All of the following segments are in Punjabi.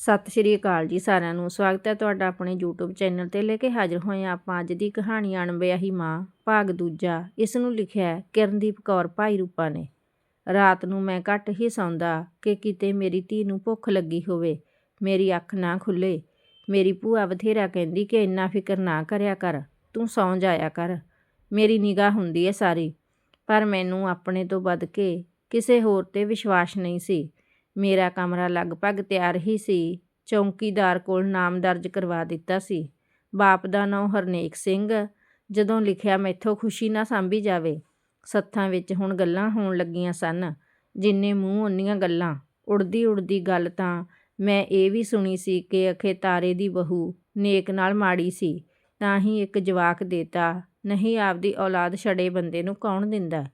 ਸਤਿ ਸ਼੍ਰੀ ਅਕਾਲ ਜੀ ਸਾਰਿਆਂ ਨੂੰ। ਸਵਾਗਤ ਹੈ ਤੁਹਾਡਾ ਆਪਣੇ YouTube ਚੈਨਲ ਤੇ ਲੈ ਕੇ ਹਾਜ਼ਰ ਹੋਏ ਹਾਂ ਆਪਾਂ ਅੱਜ ਦੀ ਕਹਾਣੀ ਅਣਬਿਆਹੀ ਮਾਂ, ਭਾਗ ਦੂਜਾ। ਇਸ ਨੂੰ ਲਿਖਿਆ ਕਿਰਨਦੀਪ ਕੌਰ ਭਾਈ ਰੂਪਾ ਨੇ। ਰਾਤ ਨੂੰ ਮੈਂ ਘੱਟ ਹੀ ਸੌਂਦਾ ਕਿ ਕਿਤੇ ਮੇਰੀ ਧੀ ਨੂੰ ਭੁੱਖ ਲੱਗੀ ਹੋਵੇ। ਮੇਰੀ ਅੱਖ ਨਾ ਖੁੱਲੇ। ਮੇਰੀ ਭੂਆ ਬਥੇਰਾ ਕਹਿੰਦੀ ਕਿ ਇੰਨਾ ਫਿਕਰ ਨਾ ਕਰਿਆ ਕਰ, ਤੂੰ ਸੌਂ ਜਾਇਆ ਕਰ। ਮੇਰੀ ਨਿਗਾਹ ਹੁੰਦੀ ਹੈ ਸਾਰੀ, ਪਰ ਮੈਨੂੰ ਆਪਣੇ ਤੋਂ ਵੱਧ ਕੇ ਕਿਸੇ ਹੋਰ ਤੇ ਵਿਸ਼ਵਾਸ ਨਹੀਂ ਸੀ। ਮੇਰਾ ਕਮਰਾ ਲਗਭਗ ਤਿਆਰ ਹੀ ਸੀ। ਚੌਂਕੀਦਾਰ ਕੋਲ ਨਾਮ ਦਰਜ ਕਰਵਾ ਦਿੱਤਾ ਸੀ। ਬਾਪ ਦਾ ਨਾਂ ਹਰਨੇਕ ਸਿੰਘ। ਜਦੋਂ ਲਿਖਿਆ, ਮੈਥੋਂ ਖੁਸ਼ੀ ਨਾ ਸਾਂਭੀ ਜਾਵੇ। ਸੱਥਾਂ ਵਿੱਚ ਹੁਣ ਗੱਲਾਂ ਹੋਣ ਲੱਗੀਆਂ ਸਨ। ਜਿੰਨੇ ਮੂੰਹ ਉਨੀਆਂ ਗੱਲਾਂ। ਉੜਦੀ ਉੜਦੀ ਗੱਲ ਤਾਂ ਮੈਂ ਇਹ ਵੀ ਸੁਣੀ ਸੀ ਕਿ ਅਖੇ ਤਾਰੇ ਦੀ ਬਹੂ ਨੇਕ ਨਾਲ ਮਾੜੀ ਸੀ। ਤਾਂ ਹੀ ਇੱਕ ਜਵਾਕ ਦੇਤਾ, ਨਹੀਂ, ਆਪਦੀ ਔਲਾਦ ਛੜੇ ਬੰਦੇ ਨੂੰ ਕੌਣ ਦਿੰਦਾ?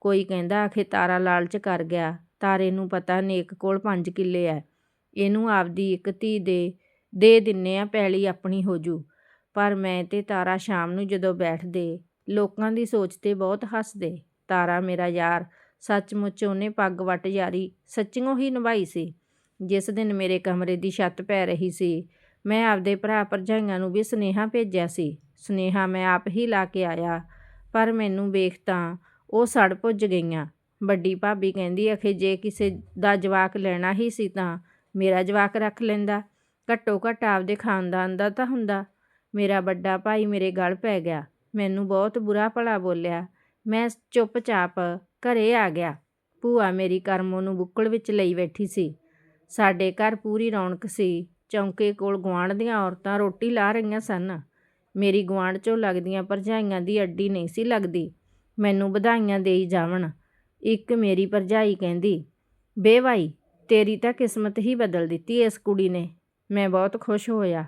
ਕੋਈ ਕਹਿੰਦਾ, ਅਖੇ ਤਾਰਾ ਲਾਲਚ ਕਰ ਗਿਆ। ਤਾਰੇ ਨੂੰ ਪਤਾ ਨੇਕ ਕੋਲ ਪੰਜ ਕਿੱਲੇ ਐ। ਇਹਨੂੰ ਆਪਦੀ ਇੱਕ ਧੀ ਦੇ ਦੇ ਦਿੰਨੇ ਆ ਪੈਲੀ ਆਪਣੀ ਹੋ ਜੂ। ਪਰ ਮੈਂ ਤੇ ਤਾਰਾ ਸ਼ਾਮ ਨੂੰ ਜਦੋਂ ਬੈਠਦੇ, ਲੋਕਾਂ ਦੀ ਸੋਚ ਤੇ ਬਹੁਤ ਹੱਸਦੇ। ਤਾਰਾ ਮੇਰਾ ਯਾਰ, ਸੱਚਮੁੱਚ ਉਹਨੇ ਪੱਗ ਵੱਟ ਯਾਰੀ ਸੱਚੀਓ ਹੀ ਨਿਭਾਈ ਸੀ। ਜਿਸ ਦਿਨ ਮੇਰੇ ਕਮਰੇ ਦੀ ਛੱਤ ਪੈ ਰਹੀ ਸੀ, ਮੈਂ ਆਪਦੇ ਭਰਾ ਭਰਜਾਈਆਂ ਨੂੰ ਵੀ ਸੁਨੇਹਾ ਭੇਜਿਆ ਸੀ। ਸੁਨੇਹਾ ਮੈਂ ਆਪ ਹੀ ਲਾ ਕੇ ਆਇਆ, ਪਰ ਮੈਨੂੰ ਵੇਖ ਤਾਂ ਉਹ ਸੜ ਪੁੱਜ ਗਈਆਂ। ਵੱਡੀ ਭਾਬੀ ਕਹਿੰਦੀ ਅਖੇ ਜੇ ਕਿਸੇ ਦਾ ਜਵਾਕ ਲੈਣਾ ਹੀ ਸੀ ਤਾਂ ਮੇਰਾ ਜਵਾਕ ਰੱਖ ਲੈਂਦਾ। ਘੱਟੋ ਘੱਟ ਆਪਦੇ ਖਾਨਦਾਨ ਦਾ ਤਾਂ ਹੁੰਦਾ। ਮੇਰਾ ਵੱਡਾ ਭਾਈ ਮੇਰੇ ਗਲ ਪੈ ਗਿਆ। ਮੈਨੂੰ ਬਹੁਤ ਬੁਰਾ ਭਲਾ ਬੋਲਿਆ। ਮੈਂ ਚੁੱਪਚਾਪ ਘਰੇ ਆ ਗਿਆ। ਭੂਆ ਮੇਰੀ ਕਰਮੋਂ ਨੂੰ ਬੁੱਕਲ ਵਿੱਚ ਲਈ ਬੈਠੀ ਸੀ। ਸਾਡੇ ਘਰ ਪੂਰੀ ਰੌਣਕ ਸੀ। ਚੌਂਕੇ ਕੋਲ ਗੁਆਂਢ ਦੀਆਂ ਔਰਤਾਂ ਰੋਟੀ ਲਾ ਰਹੀਆਂ ਸਨ। ਮੇਰੀ ਗੁਆਂਢ 'ਚੋਂ ਲੱਗਦੀਆਂ ਭਰਜਾਈਆਂ ਦੀ ਅੱਡੀ ਨਹੀਂ ਸੀ ਲੱਗਦੀ। ਮੈਨੂੰ ਵਧਾਈਆਂ ਦੇਈ ਜਾਵਣ। ਇੱਕ ਮੇਰੀ ਭਰਜਾਈ ਕਹਿੰਦੀ ਬੇਬਾਈ ਤੇਰੀ ਤਾਂ ਕਿਸਮਤ ਹੀ ਬਦਲ ਦਿੱਤੀ ਇਸ ਕੁੜੀ ਨੇ। ਮੈਂ ਬਹੁਤ ਖੁਸ਼ ਹੋਇਆ।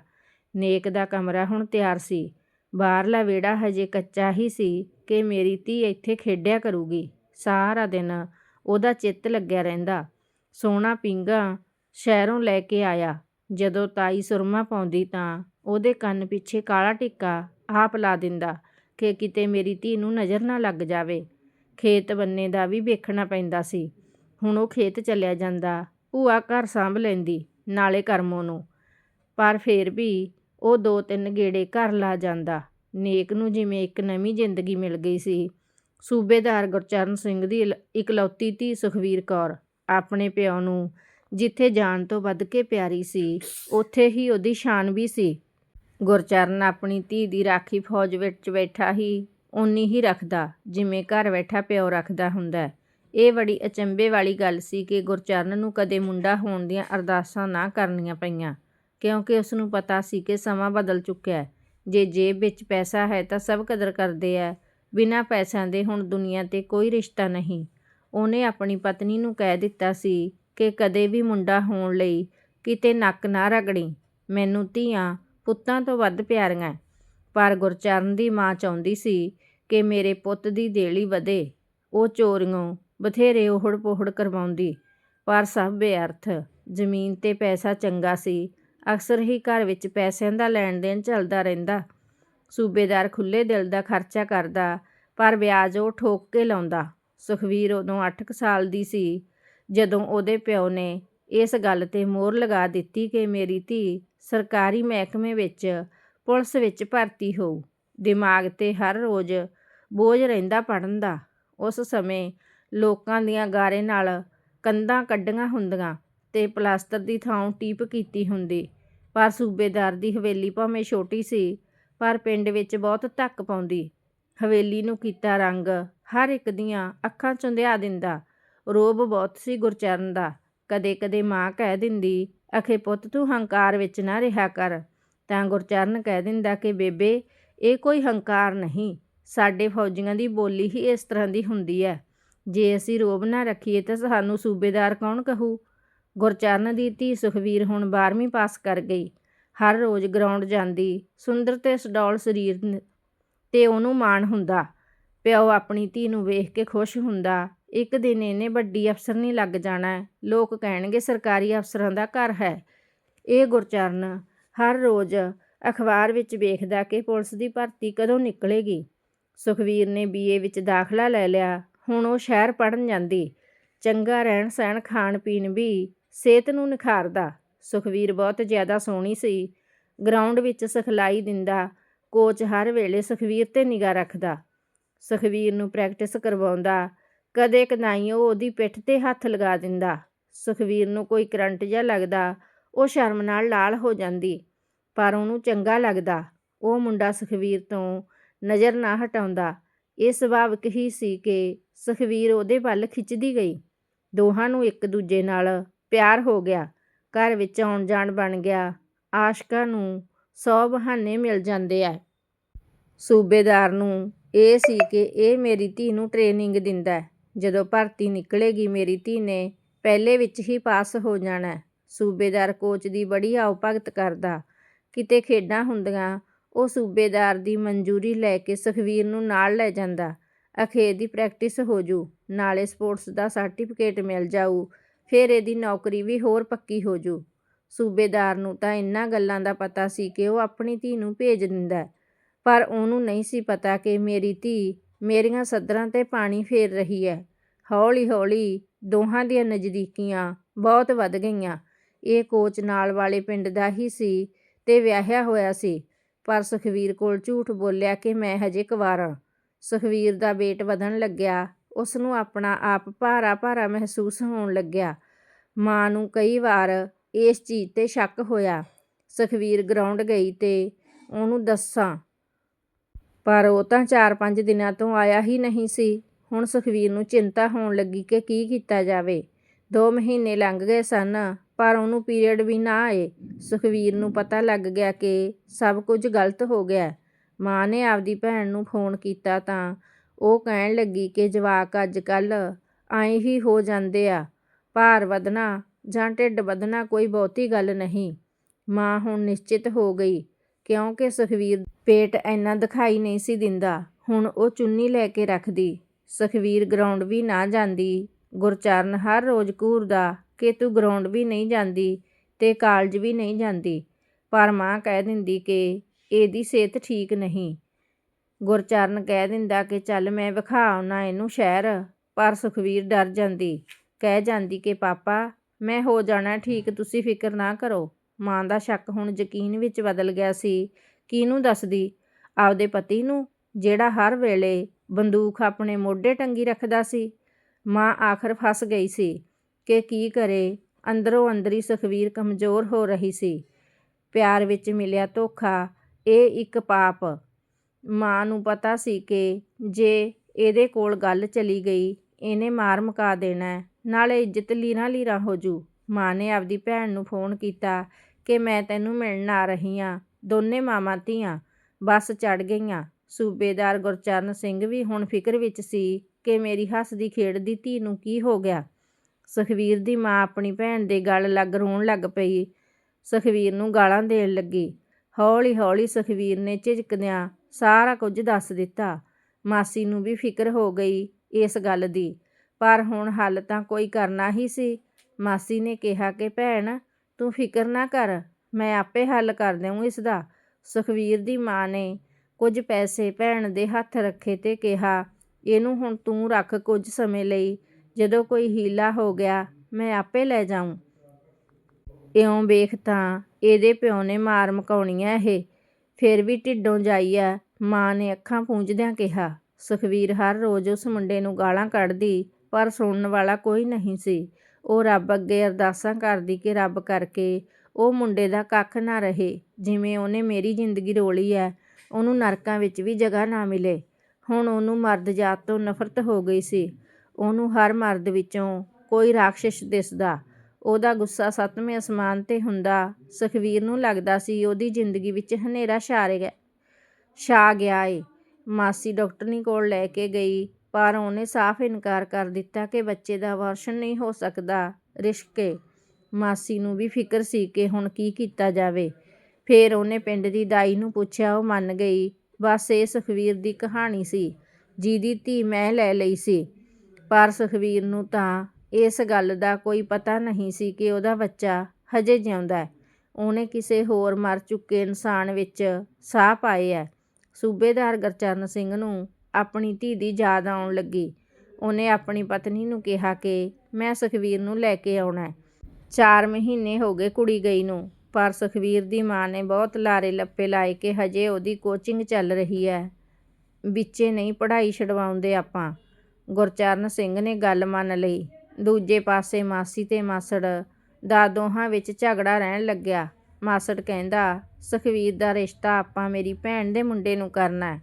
ਨੇਕ ਦਾ ਕਮਰਾ ਹੁਣ ਤਿਆਰ ਸੀ। ਬਾਹਰਲਾ ਵਿਹੜਾ ਹਜੇ ਕੱਚਾ ਹੀ ਸੀ ਕਿ ਮੇਰੀ ਧੀ ਇੱਥੇ ਖੇਡਿਆ ਕਰੂਗੀ। ਸਾਰਾ ਦਿਨ ਉਹਦਾ ਚਿੱਤ ਲੱਗਿਆ ਰਹਿੰਦਾ। ਸੋਹਣਾ ਪਿੰਗਾ ਸ਼ਹਿਰੋਂ ਲੈ ਕੇ ਆਇਆ। ਜਦੋਂ ਤਾਈ ਸੁਰਮਾ ਪਾਉਂਦੀ ਤਾਂ ਉਹਦੇ ਕੰਨ ਪਿੱਛੇ ਕਾਲਾ ਟਿੱਕਾ ਆਪ ਲਾ ਦਿੰਦਾ ਕਿ ਕਿਤੇ ਮੇਰੀ ਧੀ ਨੂੰ ਨਜ਼ਰ ਨਾ ਲੱਗ ਜਾਵੇ। ਖੇਤ ਬੰਨੇ ਦਾ ਵੀ ਵੇਖਣਾ ਪੈਂਦਾ ਸੀ। ਹੁਣ ਉਹ ਖੇਤ ਚੱਲਿਆ ਜਾਂਦਾ, ਭੂਆ ਘਰ ਸਾਂਭ ਲੈਂਦੀ, ਨਾਲੇ ਕਰਮੋ ਨੂੰ ਪਰ ਫੇਰ ਵੀ ਉਹ ਦੋ ਤਿੰਨ ਗੇੜੇ ਘਰ ਲਾ ਜਾਂਦਾ। ਨੇਕ ਨੂੰ ਜਿਵੇਂ ਇੱਕ ਨਵੀਂ ਜ਼ਿੰਦਗੀ ਮਿਲ ਗਈ ਸੀ। ਸੂਬੇਦਾਰ ਗੁਰਚਰਨ ਸਿੰਘ ਦੀ ਇਕਲੌਤੀ ਧੀ ਸੁਖਵੀਰ ਕੌਰ, ਆਪਣੇ ਪਿਓ ਨੂੰ ਜਿੱਥੇ ਜਾਣ ਤੋਂ ਵੱਧ ਕੇ ਪਿਆਰੀ ਸੀ, ਉੱਥੇ ਹੀ ਉਹਦੀ ਸ਼ਾਨ ਵੀ ਸੀ। ਗੁਰਚਰਨ ਆਪਣੀ ਧੀ ਦੀ ਰਾਖੀ ਫੌਜ ਵਿੱਚ ਬੈਠਾ ਹੀ ਓਨੀ ਹੀ ਰੱਖਦਾ, ਜਿਵੇਂ ਘਰ ਬੈਠਾ ਪਿਓ ਰੱਖਦਾ ਹੁੰਦਾ ਇਹ ਬੜੀ ਅਚੰਬੇ ਵਾਲੀ ਗੱਲ ਸੀ ਕਿ ਗੁਰਚਰਨ ਨੂੰ ਕਦੇ ਮੁੰਡਾ ਹੋਣ ਦੀਆਂ ਅਰਦਾਸਾਂ ਨਾ ਕਰਨੀਆਂ ਪਈਆਂ, ਕਿਉਂਕਿ ਉਸ ਨੂੰ ਪਤਾ ਸੀ ਕਿ ਸਮਾਂ ਬਦਲ ਚੁੱਕਿਆ ਜੇ ਜੇਬ ਵਿੱਚ ਪੈਸਾ ਹੈ ਤਾਂ ਸਭ ਕਦਰ ਕਰਦੇ ਆ, ਬਿਨਾਂ ਪੈਸਿਆਂ ਦੇ ਹੁਣ ਦੁਨੀਆ ਤੇ ਕੋਈ ਰਿਸ਼ਤਾ ਨਹੀਂ। ਉਹਨੇ ਆਪਣੀ ਪਤਨੀ ਨੂੰ ਕਹਿ ਦਿੱਤਾ ਸੀ ਕਿ ਕਦੇ ਵੀ ਮੁੰਡਾ ਹੋਣ ਲਈ ਕਿਤੇ ਨੱਕ ਨਾ ਰਗੜੀ, ਮੈਨੂੰ ਧੀਆਂ ਪੁੱਤਾਂ ਤੋਂ ਵੱਧ ਪਿਆਰੀਆਂ ਪਰ ਗੁਰਚਰਨ ਦੀ ਮਾਂ ਚਾਹੁੰਦੀ ਸੀ ਕਿ ਮੇਰੇ ਪੁੱਤ ਦੀ ਦੇਲੀ ਵਧੇ। ਉਹ ਚੋਰੀਆਂ ਬਥੇਰੇ ਓਹੜ ਪੋਹੜ ਕਰਵਾਉਂਦੀ। ਪਰ ਸਭ ਬੇਅਰਥ। ਜ਼ਮੀਨ ਤੇ ਪੈਸਾ ਚੰਗਾ ਸੀ। ਅਕਸਰ ਹੀ ਘਰ ਵਿੱਚ ਪੈਸਿਆਂ ਦਾ ਲੈਣ ਦੇਣ ਚੱਲਦਾ ਰਹਿੰਦਾ। ਸੂਬੇਦਾਰ ਖੁੱਲੇ ਦਿਲ ਦਾ ਖਰਚਾ ਕਰਦਾ, ਪਰ ਵਿਆਜ ਉਹ ਠੋਕ ਕੇ ਲਾਉਂਦਾ। ਸੁਖਵੀਰ ਉਦੋਂ 8 ਸਾਲ ਦੀ ਸੀ। ਜਦੋਂ ਉਹਦੇ ਪਿਓ ਨੇ ਇਸ ਗੱਲ ਤੇ ਮੋਹਰ ਲਗਾ ਦਿੱਤੀ ਕਿ ਮੇਰੀ ਧੀ ਸਰਕਾਰੀ ਮਹਿਕਮੇ ਵਿੱਚ ਪੁਲਿਸ ਵਿੱਚ ਭਰਤੀ ਹੋਊ। ਦਿਮਾਗ ਤੇ ਹਰ ਰੋਜ਼ ਬੋਝ ਰਹਿੰਦਾ ਪੜਨ ਦਾ। ਉਸ ਸਮੇਂ ਲੋਕਾਂ ਦੀਆਂ ਗਾਰੇ ਨਾਲ ਕੰਧਾਂ ਕੱਢੀਆਂ ਹੁੰਦੀਆਂ ਤੇ ਪਲਾਸਟਰ ਦੀ ਥਾਂ ਟੀਪ ਕੀਤੀ ਹੁੰਦੀ। ਪਰ ਸੂਬੇਦਾਰ ਦੀ ਹਵੇਲੀ ਭਾਵੇਂ ਛੋਟੀ ਸੀ, ਪਰ ਪਿੰਡ ਵਿੱਚ ਬਹੁਤ ਧੱਕ ਪਾਉਂਦੀ। ਹਵੇਲੀ ਨੂੰ ਕੀਤਾ ਰੰਗ ਹਰ ਇੱਕ ਦੀਆਂ ਅੱਖਾਂ ਚੁੰਦਿਆ ਦਿੰਦਾ। ਰੋਬ ਬਹੁਤ ਸੀ ਗੁਰਚਰਨ ਦਾ। ਕਦੇ-ਕਦੇ ਮਾਂ ਕਹਿ ਦਿੰਦੀ, ਅਖੇ ਪੁੱਤ, ਤੂੰ ਹੰਕਾਰ ਵਿੱਚ ਨਾ ਰਿਹਾ ਕਰ। ਤਾਂ ਗੁਰਚਰਨ ਕਹਿ ਦਿੰਦਾ ਕਿ, ਬੇਬੇ ਇਹ ਕੋਈ ਹੰਕਾਰ ਨਹੀਂ। ਸਾਡੇ ਫੌਜੀਆਂ ਦੀ ਬੋਲੀ ਹੀ ਇਸ ਤਰ੍ਹਾਂ ਦੀ ਹੁੰਦੀ ਹੈ। ਜੇ ਅਸੀਂ ਰੋਬ ਨਾ ਰੱਖੀਏ ਤਾਂ ਸਾਨੂੰ ਸੂਬੇਦਾਰ ਕੌਣ ਕਹੂ? ਗੁਰਚਰਨ ਦੀ ਧੀ ਸੁਖਵੀਰ ਹੁਣ 12ਵੀਂ ਪਾਸ ਕਰ ਗਈ। ਹਰ ਰੋਜ਼ ਗਰਾਊਂਡ ਜਾਂਦੀ। ਸੁੰਦਰ ਤੇ ਸਡੌਲ ਸਰੀਰ ਤੇ ਉਹਨੂੰ ਮਾਣ ਹੁੰਦਾ। ਪਿਓ ਆਪਣੀ ਧੀ ਨੂੰ ਵੇਖ ਕੇ ਖੁਸ਼ ਹੁੰਦਾ। ਇੱਕ ਦਿਨ ਇਹਨੇ ਵੱਡੀ ਅਫਸਰ ਨਹੀਂ ਲੱਗ ਜਾਣਾ। ਲੋਕ ਕਹਿਣਗੇ ਸਰਕਾਰੀ ਅਫਸਰਾਂ ਦਾ ਘਰ ਹੈ। ਇਹ ਗੁਰਚਰਨ ਹਰ ਰੋਜ਼ ਅਖਬਾਰ ਵਿੱਚ ਵੇਖਦਾ ਕਿ ਪੁਲਿਸ ਦੀ ਭਰਤੀ ਕਦੋਂ ਨਿਕਲੇਗੀ। ਸੁਖਵੀਰ ਨੇ ਬੀਏ ਵਿੱਚ ਦਾਖਲਾ ਲੈ ਲਿਆ। ਹੁਣ ਉਹ ਸ਼ਹਿਰ ਪੜਨ ਜਾਂਦੀ। ਚੰਗਾ ਰਹਿਣ ਸਹਿਣ ਖਾਣ ਪੀਣ ਵੀ ਸਿਹਤ ਨੂੰ ਨਿਖਾਰਦਾ। ਸੁਖਵੀਰ ਬਹੁਤ ਜ਼ਿਆਦਾ ਸੋਹਣੀ ਸੀ। ਗਰਾਊਂਡ ਵਿੱਚ ਸਿਖਲਾਈ ਦਿੰਦਾ। ਕੋਚ ਹਰ ਵੇਲੇ ਸੁਖਵੀਰ ਤੇ ਨਿਗਾਹ ਰੱਖਦਾ। ਸੁਖਵੀਰ ਨੂੰ ਪ੍ਰੈਕਟਿਸ ਕਰਵਾਉਂਦਾ। ਕਦੇ ਕਦਾਈ ਉਹ ਉਹਦੀ ਪਿੱਠ ਤੇ ਹੱਥ ਲਗਾ ਦਿੰਦਾ। ਸੁਖਵੀਰ ਨੂੰ ਕੋਈ ਕਰੰਟ ਜਿਹਾ ਲੱਗਦਾ। ਉਹ ਸ਼ਰਮ ਨਾਲ ਲਾਲ ਹੋ ਜਾਂਦੀ। ਪਰ ਉਹਨੂੰ ਚੰਗਾ ਲੱਗਦਾ। ਉਹ ਮੁੰਡਾ ਸੁਖਵੀਰ ਤੋਂ ਨਜ਼ਰ ਨਾ ਹਟਾਉਂਦਾ। ਇਹ ਸੁਭਾਵਿਕ ਹੀ ਸੀ ਕਿ ਸੁਖਵੀਰ ਉਹਦੇ ਵੱਲ ਖਿੱਚਦੀ ਗਈ। ਦੋਹਾਂ ਨੂੰ ਇੱਕ ਦੂਜੇ ਨਾਲ ਪਿਆਰ ਹੋ ਗਿਆ। ਘਰ ਵਿੱਚ ਆਉਣ ਜਾਣ ਬਣ ਗਿਆ। ਆਸ਼ਕਾਂ ਨੂੰ ਸੌ ਬਹਾਨੇ ਮਿਲ ਜਾਂਦੇ ਆ ਸੂਬੇਦਾਰ ਨੂੰ ਇਹ ਸੀ ਕਿ ਇਹ ਮੇਰੀ ਧੀ ਨੂੰ ਟ੍ਰੇਨਿੰਗ ਦਿੰਦਾ ਜਦੋਂ ਭਰਤੀ ਨਿਕਲੇਗੀ, ਮੇਰੀ ਧੀ ਨੇ ਪਹਿਲੇ ਵਿੱਚ ਹੀ ਪਾਸ ਹੋ ਜਾਣਾ ਸੂਬੇਦਾਰ ਕੋਚ ਦੀ ਬੜੀ ਆਓ ਭਗਤ ਕਰਦਾ। ਕਿਤੇ ਖੇਡਾਂ ਹੁੰਦੀਆਂ, ਉਹ ਸੂਬੇਦਾਰ ਦੀ ਮਨਜ਼ੂਰੀ ਲੈ ਕੇ ਸੁਖਬੀਰ ਨੂੰ ਨਾਲ ਲੈ ਜਾਂਦਾ। ਅਖੇ ਦੀ ਪ੍ਰੈਕਟਿਸ ਹੋ ਜੂ, ਨਾਲੇ ਸਪੋਰਟਸ ਦਾ ਸਰਟੀਫਿਕੇਟ ਮਿਲ ਜਾਊ, ਫਿਰ ਇਹਦੀ ਨੌਕਰੀ ਵੀ ਹੋਰ ਪੱਕੀ ਹੋਜੂ ਸੂਬੇਦਾਰ ਨੂੰ ਤਾਂ ਇੰਨਾਂ ਗੱਲਾਂ ਦਾ ਪਤਾ ਸੀ ਕਿ ਉਹ ਆਪਣੀ ਧੀ ਨੂੰ ਭੇਜ ਦਿੰਦਾ ਪਰ ਉਹਨੂੰ ਨਹੀਂ ਸੀ ਪਤਾ ਕਿ ਮੇਰੀ ਧੀ ਮੇਰੀਆਂ ਸੱਧਰਾਂ ਤੇ ਪਾਣੀ ਫੇਰ ਰਹੀ ਹੈ। ਹੌਲੀ ਹੌਲੀ ਦੋਹਾਂ ਦੀਆਂ ਨਜ਼ਦੀਕੀਆਂ ਬਹੁਤ ਵੱਧ ਗਈਆਂ। ਇਹ ਕੋਚ ਨਾਲ ਵਾਲੇ ਪਿੰਡ ਦਾ ਹੀ ਸੀ ਤੇ ਵਿਆਹਿਆ ਹੋਇਆ ਸੀ। ਪਰ ਸੁਖਵੀਰ ਕੋਲ ਝੂਠ ਬੋਲਿਆ ਕਿ ਮੈਂ ਹਜੇ ਕੁਵਾਰਾ ਸੁਖਵੀਰ ਦਾ weight ਵਧਣ ਲੱਗਿਆ। ਉਸ ਨੂੰ ਆਪਣਾ ਆਪ ਭਾਰਾ ਭਾਰਾ ਮਹਿਸੂਸ ਹੋਣ ਲੱਗਿਆ। ਮਾਂ ਨੂੰ ਕਈ ਵਾਰ ਇਸ ਚੀਜ਼ ਤੇ ਸ਼ੱਕ ਹੋਇਆ। ਸੁਖਵੀਰ ਗਰਾਊਂਡ ਗਈ ਤੇ ਉਹਨੂੰ ਦੱਸਾਂ, ਪਰ ਉਹ ਤਾਂ 4-5 ਦਿਨਾਂ ਤੋਂ ਆਇਆ ਹੀ ਨਹੀਂ ਸੀ। ਹੁਣ ਸੁਖਵੀਰ ਨੂੰ ਚਿੰਤਾ ਹੋਣ ਲੱਗੀ ਕਿ ਕੀ ਕੀਤਾ ਜਾਵੇ। 2 ਮਹੀਨੇ ਲੰਘ ਗਏ ਸਨ। ਪਰ ਉਹਨੂੰ ਪੀਰੀਅਡ ਵੀ ਨਾ ਆਏ। ਸੁਖਬੀਰ ਨੂੰ ਪਤਾ ਲੱਗ ਗਿਆ ਕਿ ਸਭ ਕੁਝ ਗਲਤ ਹੋ ਗਿਆ। ਮਾਂ ਨੇ ਆਪਦੀ ਭੈਣ ਨੂੰ ਫੋਨ ਕੀਤਾ ਤਾਂ ਉਹ ਕਹਿਣ ਲੱਗੀ ਕਿ ਜਵਾਕ ਅੱਜ ਕੱਲ੍ਹ ਆਏ ਹੀ ਹੋ ਜਾਂਦੇ ਆ। ਭਾਰ ਵਧਣਾ ਜਾਂ ਢਿੱਡ ਵਧਣਾ ਕੋਈ ਬਹੁਤੀ ਗੱਲ ਨਹੀਂ। ਮਾਂ ਹੁਣ ਨਿਸ਼ਚਿਤ ਹੋ ਗਈ, ਕਿਉਂਕਿ ਸੁਖਵੀਰ ਪੇਟ ਇੰਨਾ ਦਿਖਾਈ ਨਹੀਂ ਸੀ ਦਿੰਦਾ। ਹੁਣ ਉਹ ਚੁੰਨੀ ਲੈ ਕੇ ਰੱਖਦੀ। ਸੁਖਬੀਰ ਗਰਾਊਂਡ ਵੀ ਨਾ ਜਾਂਦੀ। ਗੁਰਚਰਨ ਹਰ ਰੋਜ਼ ਘੂਰਦਾ ਕਿ ਤੂੰ ਗਰਾਊਂਡ ਵੀ ਨਹੀਂ ਜਾਂਦੀ ਤੇ ਕਾਲਜ ਵੀ ਨਹੀਂ ਜਾਂਦੀ। ਪਰ ਮਾਂ ਕਹਿ ਦਿੰਦੀ ਕਿ ਇਹਦੀ ਸਿਹਤ ਠੀਕ ਨਹੀਂ। ਗੁਰਚਰਨ ਕਹਿ ਦਿੰਦਾ ਕਿ ਚੱਲ ਮੈਂ ਵਿਖਾ ਆਉਣਾ ਇਹਨੂੰ ਸ਼ਹਿਰ, ਪਰ ਸੁਖਵੀਰ ਡਰ ਜਾਂਦੀ। ਕਹਿ ਜਾਂਦੀ ਕਿ ਪਾਪਾ, ਮੈਂ ਹੋ ਜਾਣਾ ਠੀਕ, ਤੁਸੀਂ ਫਿਕਰ ਨਾ ਕਰੋ। ਮਾਂ ਦਾ ਸ਼ੱਕ ਹੁਣ ਯਕੀਨ ਵਿੱਚ ਬਦਲ ਗਿਆ ਸੀ। ਕਿਹਨੂੰ ਦੱਸਦੀ? ਆਪਦੇ ਪਤੀ ਨੂੰ, ਜਿਹੜਾ ਹਰ ਵੇਲੇ ਬੰਦੂਕ ਆਪਣੇ ਮੋਢੇ ਟੰਗੀ ਰੱਖਦਾ ਸੀ। ਮਾਂ ਆਖਰ ਫਸ ਗਈ ਸੀ। ਕਿ ਕੀ ਕਰੇ? ਅੰਦਰੋਂ ਅੰਦਰੀ ਸੁਖਬੀਰ ਕਮਜ਼ੋਰ ਹੋ ਰਹੀ ਸੀ। ਪਿਆਰ ਵਿੱਚ ਮਿਲਿਆ ਧੋਖਾ। ਇਹ ਇੱਕ ਪਾਪ। ਮਾਂ ਨੂੰ ਪਤਾ ਸੀ ਕਿ ਜੇ ਇਹਦੇ ਕੋਲ ਗੱਲ ਚਲੀ ਗਈ ਇਹਨੇ ਮਾਰ ਮੁਕਾ ਦੇਣਾ ਹੈ, ਨਾਲੇ ਇੱਜ਼ਤ ਲੀਰਾਂ ਲੀਰਾਂ ਹੋਜੂ ਮਾਂ ਨੇ ਆਪਦੀ ਭੈਣ ਨੂੰ ਫੋਨ ਕੀਤਾ ਕਿ ਮੈਂ ਤੈਨੂੰ ਮਿਲਣ ਆ ਰਹੀ ਹਾਂ। ਦੋਨੇ ਮਾਵਾਂ ਧੀਆਂ ਬੱਸ ਚੜ੍ਹ ਗਈਆਂ। ਸੂਬੇਦਾਰ ਗੁਰਚਰਨ ਸਿੰਘ ਵੀ ਹੁਣ ਫਿਕਰ ਵਿੱਚ ਸੀ ਕਿ ਮੇਰੀ ਹੱਸਦੀ ਖੇਡਦੀ ਧੀ ਨੂੰ ਕੀ ਹੋ ਗਿਆ। ਸੁਖਵੀਰ ਦੀ ਮਾਂ ਆਪਣੀ ਭੈਣ ਦੇ ਗਲ ਲੱਗ ਰੋਣ ਲੱਗ ਪਈ। ਸੁਖਵੀਰ ਨੂੰ ਗਾਲਾਂ ਦੇਣ ਲੱਗੀ। ਹੌਲੀ ਹੌਲੀ ਸੁਖਵੀਰ ਨੇ ਝਿਜਕਦਿਆਂ ਸਾਰਾ ਕੁਝ ਦੱਸ ਦਿੱਤਾ। ਮਾਸੀ ਨੂੰ ਵੀ ਫਿਕਰ ਹੋ ਗਈ ਇਸ ਗੱਲ ਦੀ, ਪਰ ਹੁਣ ਹੱਲ ਤਾਂ ਕੋਈ ਕਰਨਾ ਹੀ ਸੀ। ਮਾਸੀ ਨੇ ਕਿਹਾ ਕਿ, ਭੈਣ, ਤੂੰ ਫਿਕਰ ਨਾ ਕਰ, ਮੈਂ ਆਪੇ ਹੱਲ ਕਰ ਦੇਵਾਂ ਇਸ ਦਾ ਸੁਖਵੀਰ ਦੀ ਮਾਂ ਨੇ ਕੁਝ ਪੈਸੇ ਭੈਣ ਦੇ ਹੱਥ ਰੱਖੇ ਤੇ ਕਿਹਾ, ਇਹਨੂੰ ਹੁਣ ਤੂੰ ਰੱਖ ਕੁਝ ਸਮੇਂ ਲਈ। ਜਦੋਂ ਕੋਈ ਹੀਲਾ ਹੋ ਗਿਆ, ਮੈਂ ਆਪੇ ਲੈ ਜਾਊਂ। ਇਉਂ ਵੇਖ ਤਾਂ ਇਹਦੇ ਪਿਓ ਨੇ ਮਾਰ ਮਕਾਉਣੀ ਐ ਇਹ। ਫਿਰ ਵੀ ਢਿੱਡੋਂ ਜਾਈ ਐ ਮਾਂ ਨੇ ਅੱਖਾਂ ਪੂੰਝਦਿਆਂ ਕਿਹਾ ਸੁਖਬੀਰ ਹਰ ਰੋਜ਼ ਉਸ ਮੁੰਡੇ ਨੂੰ ਗਾਲਾਂ ਕੱਢਦੀ, ਪਰ ਸੁਣਨ ਵਾਲਾ ਕੋਈ ਨਹੀਂ ਸੀ। ਉਹ ਰੱਬ ਅੱਗੇ ਅਰਦਾਸਾਂ ਕਰਦੀ ਕਿ ਰੱਬ ਕਰਕੇ ਉਹ ਮੁੰਡੇ ਦਾ ਕੱਖ ਨਾ ਰਹੇ, ਜਿਵੇਂ ਉਹਨੇ ਮੇਰੀ ਜ਼ਿੰਦਗੀ ਰੋਲੀ ਐ। ਉਹਨੂੰ ਨਰਕਾਂ ਵਿੱਚ ਵੀ ਜਗ੍ਹਾ ਨਾ ਮਿਲੇ। ਹੁਣ ਉਹਨੂੰ ਮਰਦ ਜਾਤ ਤੋਂ ਨਫ਼ਰਤ ਹੋ ਗਈ ਸੀ। ਉਹਨੂੰ ਹਰ ਮਰਦ ਵਿੱਚੋਂ ਕੋਈ ਰਾਖਸ਼ ਦਿਸਦਾ। ਉਹਦਾ ਗੁੱਸਾ ਸੱਤਵੇਂ ਅਸਮਾਨ ਤੇ ਹੁੰਦਾ। ਸੁਖਵੀਰ ਨੂੰ ਲੱਗਦਾ ਸੀ ਉਹਦੀ ਜ਼ਿੰਦਗੀ ਵਿੱਚ ਹਨੇਰਾ ਛਾ ਗਿਆ ਛਾ ਗਿਆ ਏ। ਮਾਸੀ ਡਾਕਟਰਨੀ ਕੋਲ ਲੈ ਕੇ ਗਈ, ਪਰ ਉਹਨੇ ਸਾਫ਼ ਇਨਕਾਰ ਕਰ ਦਿੱਤਾ ਕਿ ਬੱਚੇ ਦਾ ਅਬਾਰਸ਼ਨ ਨਹੀਂ ਹੋ ਸਕਦਾ ਰਿਸ਼ਕੇ। ਮਾਸੀ ਨੂੰ ਵੀ ਫਿਕਰ ਸੀ ਕਿ ਹੁਣ ਕੀ ਕੀਤਾ ਜਾਵੇ। ਫਿਰ ਉਹਨੇ ਪਿੰਡ ਦੀ ਦਾਈ ਨੂੰ ਪੁੱਛਿਆ, ਉਹ ਮੰਨ ਗਈ, ਬਸ ਇਹ ਸੁਖਵੀਰ ਦੀ ਕਹਾਣੀ ਸੀ। ਜਿਹਦੀ ਧੀ ਮੈਂ ਲੈ ਲਈ ਸੀ। ਪਰ ਸੁਖਬੀਰ ਨੂੰ ਤਾਂ ਇਸ ਗੱਲ ਦਾ ਕੋਈ ਪਤਾ ਨਹੀਂ ਸੀ ਕਿ ਉਹਦਾ ਬੱਚਾ ਹਜੇ ਜਿਉਂਦਾ ਹੈ। ਉਹਨੇ ਕਿਸੇ ਹੋਰ ਮਰ ਚੁੱਕੇ ਇਨਸਾਨ ਵਿੱਚ ਸਾਹ ਪਾਏ ਹੈ। ਸੂਬੇਦਾਰ ਗੁਰਚਰਨ ਸਿੰਘ ਨੂੰ ਆਪਣੀ ਧੀ ਦੀ ਯਾਦ ਆਉਣ ਲੱਗੀ। ਉਹਨੇ ਆਪਣੀ ਪਤਨੀ ਨੂੰ ਕਿਹਾ ਕਿ ਮੈਂ ਸੁਖਵੀਰ ਨੂੰ ਲੈ ਕੇ ਆਉਣਾ ਹੈ। 4 ਮਹੀਨੇ ਹੋ ਗਏ ਕੁੜੀ ਗਈ ਨੂੰ, ਪਰ ਸੁਖਵੀਰ ਦੀ ਮਾਂ ਨੇ ਬਹੁਤ ਲਾਰੇ ਲੱਪੇ ਲਾਏ ਕਿ ਹਜੇ ਉਹਦੀ ਕੋਚਿੰਗ ਚੱਲ ਰਹੀ ਹੈ। ਵਿੱਚੇ ਨਹੀਂ ਪੜ੍ਹਾਈ ਛਡਵਾਉਂਦੇ ਆਪਾਂ। ਗੁਰਚਰਨ ਸਿੰਘ ਨੇ ਗੱਲ ਮੰਨ ਲਈ। ਦੂਜੇ ਪਾਸੇ ਮਾਸੀ ਤੇ ਮਾਸੜ ਦਾ ਦੋਹਾਂ ਵਿੱਚ ਝਗੜਾ ਰਹਿਣ ਲੱਗਿਆ। ਮਾਸੜ ਕਹਿੰਦਾ, ਸੁਖਵੀਰ ਦਾ ਰਿਸ਼ਤਾ ਆਪਾਂ ਮੇਰੀ ਭੈਣ ਦੇ ਮੁੰਡੇ ਨੂੰ ਕਰਨਾ ਹੈ।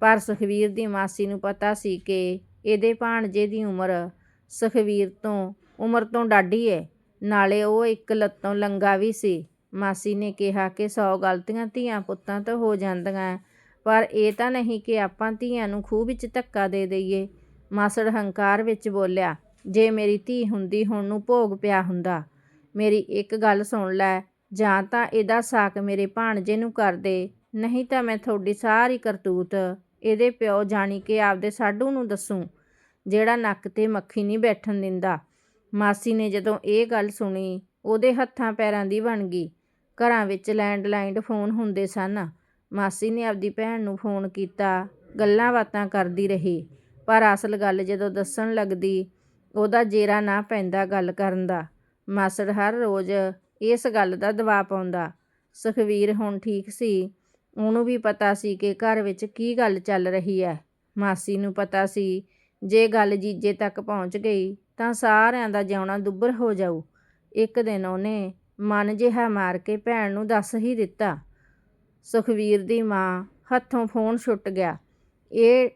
ਪਰ ਸੁਖਵੀਰ ਦੀ ਮਾਸੀ ਨੂੰ ਪਤਾ ਸੀ ਕਿ ਇਹਦੇ ਭਾਣਜੇ ਦੀ ਉਮਰ ਸੁਖਵੀਰ ਤੋਂ, ਉਮਰ ਤੋਂ ਡਾਢੀ ਹੈ ਨਾਲੇ ਉਹ ਇੱਕ ਲੱਤੋਂ ਲੰਗਾ ਵੀ ਸੀ। ਮਾਸੀ ਨੇ ਕਿਹਾ ਕਿ ਸੌ ਗਲਤੀਆਂ ਧੀਆਂ ਪੁੱਤਾਂ ਤੋਂ ਹੋ ਜਾਂਦੀਆਂ ਪਰ ਇਹ ਤਾਂ ਨਹੀਂ ਕਿ ਆਪਾਂ ਧੀਆਂ ਨੂੰ ਖੂਹ ਵਿੱਚ ਧੱਕਾ ਦੇ ਦਈਏ। ਮਾਸੜ ਹੰਕਾਰ ਵਿੱਚ ਬੋਲਿਆ, ਜੇ ਮੇਰੀ ਧੀ ਹੁੰਦੀ, ਹੁਣ ਨੂੰ ਭੋਗ ਪਿਆ ਹੁੰਦਾ। ਮੇਰੀ ਇੱਕ ਗੱਲ ਸੁਣ ਲੈ, ਜਾਂ ਤਾਂ ਇਹਦਾ ਸਾਕ ਮੇਰੇ ਭਾਣਜੇ ਨੂੰ ਕਰ ਦੇ, ਨਹੀਂ ਤਾਂ ਮੈਂ ਤੁਹਾਡੀ ਸਾਰੀ ਕਰਤੂਤ ਇਹਦੇ ਪਿਓ ਜਾਣੀ ਕਿ ਆਪਦੇ ਸਾਢੂ ਨੂੰ ਦੱਸੂੰ, ਜਿਹੜਾ ਨੱਕ ਤੇ ਮੱਖੀ ਨਹੀਂ ਬੈਠਣ ਦਿੰਦਾ। ਮਾਸੀ ਨੇ ਜਦੋਂ ਇਹ ਗੱਲ ਸੁਣੀ, ਉਹਦੇ ਹੱਥਾਂ ਪੈਰਾਂ ਦੀ ਬਣ ਗਈ। ਘਰਾਂ ਵਿੱਚ ਲੈਂਡਲਾਈਨ ਫੋਨ ਹੁੰਦੇ ਸਨ। ਮਾਸੀ ਨੇ ਆਪਦੀ ਭੈਣ ਨੂੰ ਫੋਨ ਕੀਤਾ, ਗੱਲਾਂ ਬਾਤਾਂ ਕਰਦੀ ਰਹੀ। ਪਰ ਅਸਲ ਗੱਲ ਜਦੋਂ ਦੱਸਣ ਲੱਗਦੀ, ਉਹਦਾ ਜੇਰਾ ਨਾ ਪੈਂਦਾ ਗੱਲ ਕਰਨ ਦਾ। ਮਾਸੜ ਹਰ ਰੋਜ਼ ਇਸ ਗੱਲ ਦਾ ਦਬਾਅ ਪਾਉਂਦਾ। ਸੁਖਵੀਰ ਹੁਣ ਠੀਕ ਸੀ। ਉਹਨੂੰ ਵੀ ਪਤਾ ਸੀ ਕਿ ਘਰ ਵਿੱਚ ਕੀ ਗੱਲ ਚੱਲ ਰਹੀ ਹੈ ਮਾਸੀ ਨੂੰ ਪਤਾ ਸੀ, ਜੇ ਗੱਲ ਜੀਜੇ ਤੱਕ ਪਹੁੰਚ ਗਈ, ਤਾਂ ਸਾਰਿਆਂ ਦਾ ਜਿਉਣਾ ਦੁੱਬਰ ਹੋ ਜਾਊ। ਇੱਕ ਦਿਨ ਉਹਨੇ ਮਨ ਜਿਹਾ ਮਾਰ ਕੇ ਭੈਣ ਨੂੰ ਦੱਸ ਹੀ ਦਿੱਤਾ। ਸੁਖਵੀਰ ਦੀ ਮਾਂ ਹੱਥੋਂ ਫੋਨ ਛੁੱਟ ਗਿਆ। ਇਹ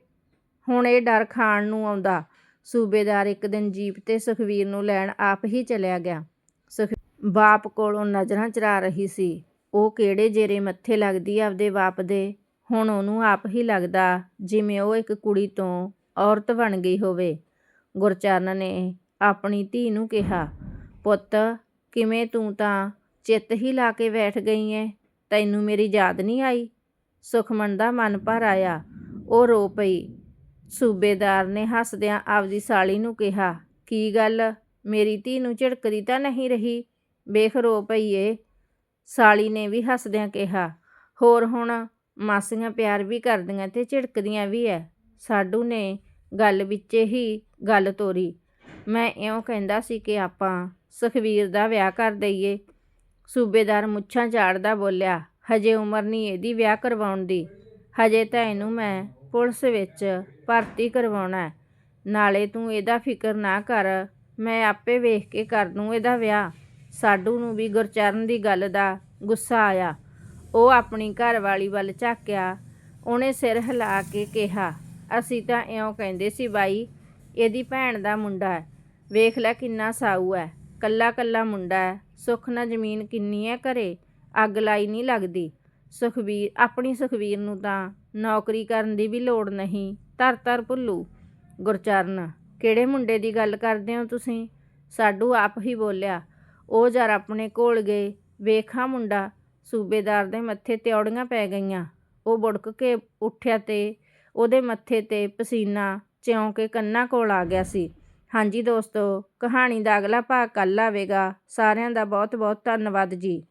ਹੁਣ ਇਹ ਡਰ ਖਾਣ ਨੂੰ ਆਉਂਦਾ। ਸੂਬੇਦਾਰ ਇੱਕ ਦਿਨ ਜੀਪ ਤੇ ਸੁਖਵੀਰ ਨੂੰ ਲੈਣ ਆਪ ਹੀ ਚਲਿਆ ਗਿਆ। ਸੁਖ ਬਾਪ ਕੋਲੋਂ ਨਜ਼ਰਾਂ ਚਰਾ ਰਹੀ ਸੀ। ਉਹ ਕਿਹੜੇ ਜੇਰੇ ਮੱਥੇ ਲੱਗਦੀ ਆਪਦੇ ਬਾਪ ਦੇ? ਹੁਣ ਉਹਨੂੰ ਆਪ ਹੀ ਲੱਗਦਾ ਜਿਵੇਂ ਉਹ ਇੱਕ ਕੁੜੀ ਤੋਂ ਔਰਤ ਬਣ ਗਈ ਹੋਵੇ। ਗੁਰਚਰਨ ਨੇ ਆਪਣੀ ਧੀ ਨੂੰ ਕਿਹਾ, ਪੁੱਤ, ਕਿਵੇਂ ਤੂੰ ਤਾਂ ਚਿੱਤ ਹੀ ਲਾ ਕੇ ਬੈਠ ਗਈ ਐ ਤੈਨੂੰ ਮੇਰੀ ਯਾਦ ਨਹੀਂ ਆਈ? ਸੁਖਮਨ ਦਾ ਮਨ ਭਰ ਆਇਆ। ਉਹ ਰੋ ਪਈ। ਸੂਬੇਦਾਰ ਨੇ ਹੱਸਦਿਆਂ ਆਪਦੀ ਸਾਲੀ ਨੂੰ ਕਿਹਾ, ਕੀ ਗੱਲ? ਮੇਰੀ ਧੀ ਨੂੰ ਝਿੜਕਦੀ ਤਾਂ ਨਹੀਂ ਰਹੀ? ਵੇਖ ਰੋ ਪਈ ਸਾਲੀ ਨੇ ਵੀ ਹੱਸਦਿਆਂ ਕਿਹਾ, ਹੋਰ ਹੁਣ ਮਾਸੀਆਂ ਪਿਆਰ ਵੀ ਕਰਦੀਆਂ ਤੇ ਝਿੜਕਦੀਆਂ ਵੀ ਐ। ਸਾਡੂ ਨੇ ਗੱਲ ਵਿੱਚ ਹੀ ਗੱਲ ਤੋਰੀ। ਮੈਂ ਇਉਂ ਕਹਿੰਦਾ ਸੀ ਕਿ ਆਪਾਂ ਸੁਖਵੀਰ ਦਾ ਵਿਆਹ ਕਰ ਦਈਏ। ਸੂਬੇਦਾਰ ਮੁੱਛਾਂ ਝਾੜਦਾ ਬੋਲਿਆ, ਹਜੇ ਉਮਰ ਨਹੀਂ ਇਹਦੀ ਵਿਆਹ ਕਰਵਾਉਣ ਦੀ। ਹਜੇ ਤਾਂ ਇਹਨੂੰ ਮੈਂ ਪੁਲਿਸ ਵਿੱਚ ਭਰਤੀ ਕਰਵਾਉਣਾ ਨਾਲੇ ਤੂੰ ਇਹਦਾ ਫਿਕਰ ਨਾ ਕਰ। ਮੈਂ ਆਪੇ ਵੇਖ ਕੇ ਕਰ ਦੂੰ ਇਹਦਾ ਵਿਆਹ। ਸਾਡੂ ਨੂੰ ਵੀ ਗੁਰਚਰਨ ਦੀ ਗੱਲ ਦਾ ਗੁੱਸਾ ਆਇਆ। ਉਹ ਆਪਣੀ ਘਰਵਾਲੀ ਵੱਲ ਝਾਕਿਆ। ਉਹਨੇ ਸਿਰ ਹਿਲਾ ਕੇ ਕਿਹਾ, ਅਸੀਂ ਤਾਂ ਇਉਂ ਕਹਿੰਦੇ ਸੀ ਬਾਈ, ਇਹਦੀ ਭੈਣ ਦਾ ਮੁੰਡਾ ਹੈ। ਵੇਖ ਲੈ ਕਿੰਨਾ ਸਾਊ ਹੈ। ਕੱਲਾ ਕੱਲਾ ਮੁੰਡਾ ਹੈ। ਸੁੱਖ ਨਾਲ ਜ਼ਮੀਨ ਕਿੰਨੀ ਹੈ ਘਰੇ? ਅੱਗ ਲਾਈ ਨਹੀਂ ਲੱਗਦੀ। ਸੁਖਬੀਰ ਆਪਣੀ ਸੁਖਬੀਰ ਨੂੰ ਤਾਂ ਨੌਕਰੀ ਕਰਨ ਦੀ ਵੀ ਲੋੜ ਨਹੀਂ। ਧਰ ਧਰ ਭੁੱਲੂ। ਗੁਰਚਰਨ, ਕਿਹੜੇ ਮੁੰਡੇ ਦੀ ਗੱਲ ਕਰਦੇ ਹੋ ਤੁਸੀਂ? ਸਾਡੂ ਆਪ ਹੀ ਬੋਲਿਆ। ਉਹ ਜਰ ਆਪਣੇ ਕੋਲ ਗਏ, ਵੇਖਾਂ ਮੁੰਡਾ, ਸੂਬੇਦਾਰ ਦੇ ਮੱਥੇ ਤਿਉੜੀਆਂ ਪੈ ਗਈਆਂ। ਉਹ ਬੁੜਕ ਕੇ ਉੱਠਿਆ ਤੇ ਉਹਦੇ ਮੱਥੇ ਤੇ ਪਸੀਨਾ ਚਿਉਂ ਕੇ ਕੰਨਾਂ ਕੋਲ ਆ ਗਿਆ ਸੀ। ਹਾਂਜੀ ਦੋਸਤੋ, ਕਹਾਣੀ ਦਾ ਅਗਲਾ ਭਾਗ ਕੱਲ੍ਹ ਆਵੇਗਾ। ਸਾਰਿਆਂ ਦਾ ਬਹੁਤ ਬਹੁਤ ਧੰਨਵਾਦ ਜੀ।